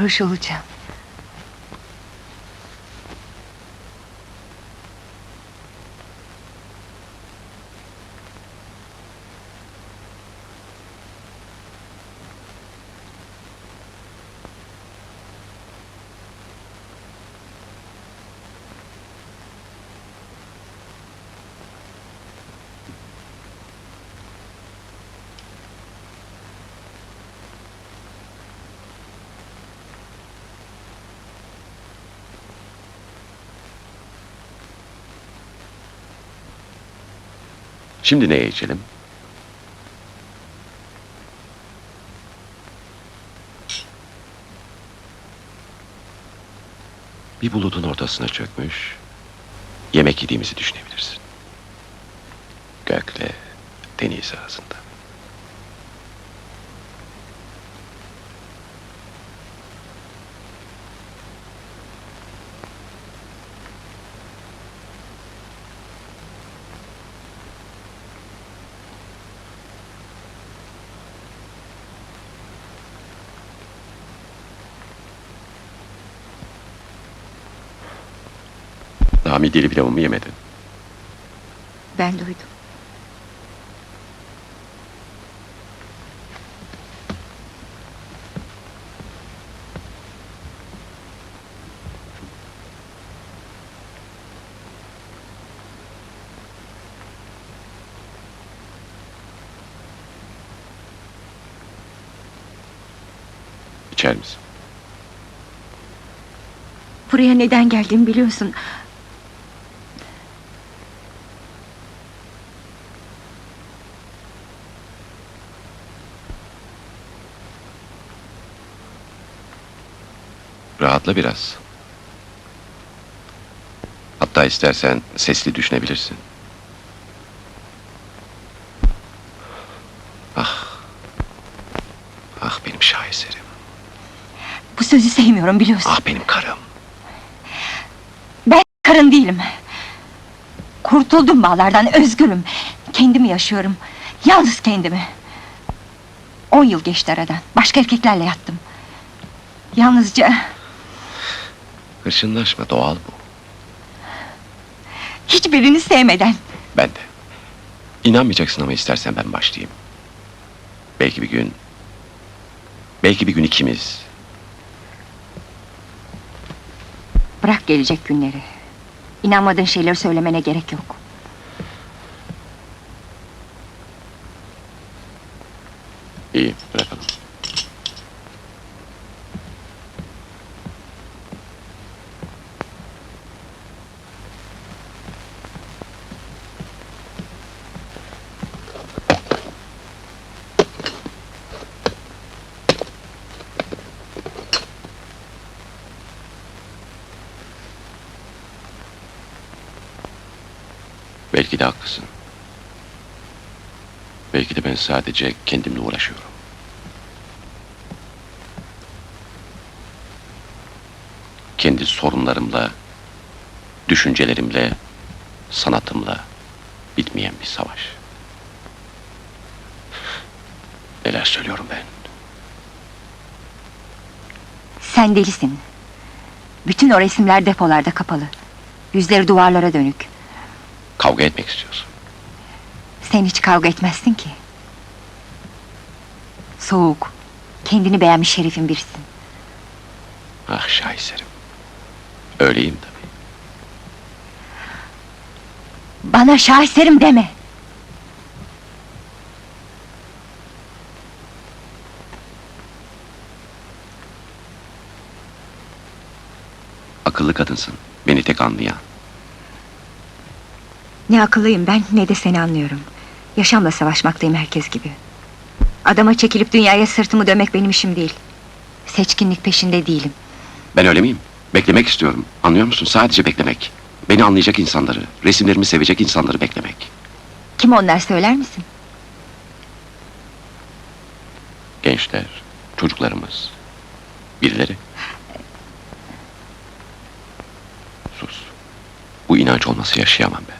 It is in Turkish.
sarhoş olacağım. Şimdi neye içelim? Bir bulutun ortasına çökmüş, yemek yediğimizi düşünebilirsin. Gökle deniz arasında. Daha midyeli pilavımı yemedin. Ben duydum. İçer misin? Buraya neden geldiğimi biliyorsun. Rahatla biraz. Hatta istersen sesli düşünebilirsin. Ah. Ah benim şaheserim. Bu sözü sevmiyorum biliyorsun. Ah benim karım. Ben karın değilim. Kurtuldum bağlardan, özgürüm. Kendimi yaşıyorum. Yalnız kendimi. On yıl geçti aradan. Başka erkeklerle yattım. Yalnızca Hırçınlaşma doğal bu. hiçbirini sevmeden. Ben de. İnanmayacaksın ama istersen ben başlayayım. Belki bir gün... Belki bir gün ikimiz... Bırak gelecek günleri. İnanmadığın şeyleri söylemene gerek yok. Belki de haklısın. Belki de ben sadece kendimle uğraşıyorum. Kendi sorunlarımla, düşüncelerimle, sanatımla bitmeyen bir savaş. Neler söylüyorum ben? Sen delisin. Bütün o resimler depolarda kapalı. Yüzleri duvarlara dönük. Kavga etmek istiyorsun. Sen hiç kavga etmezsin ki. Soğuk, kendini beğenmiş herifin birisin. Ah şaheserim. Öyleyim tabii. Bana şaheserim deme. Akıllı kadınsın. Beni tek anlayan. Ne akıllıyım ben ne de seni anlıyorum. Yaşamla savaşmaktayım herkes gibi. Adama çekilip dünyaya sırtımı dönmek benim işim değil. Seçkinlik peşinde değilim. Ben öyle miyim? Beklemek istiyorum. Anlıyor musun? Sadece beklemek. Beni anlayacak insanları, resimlerimi sevecek insanları beklemek. Kim onlar söyler misin? Gençler, çocuklarımız, birileri. Sus. Bu inanç olması yaşayamam ben.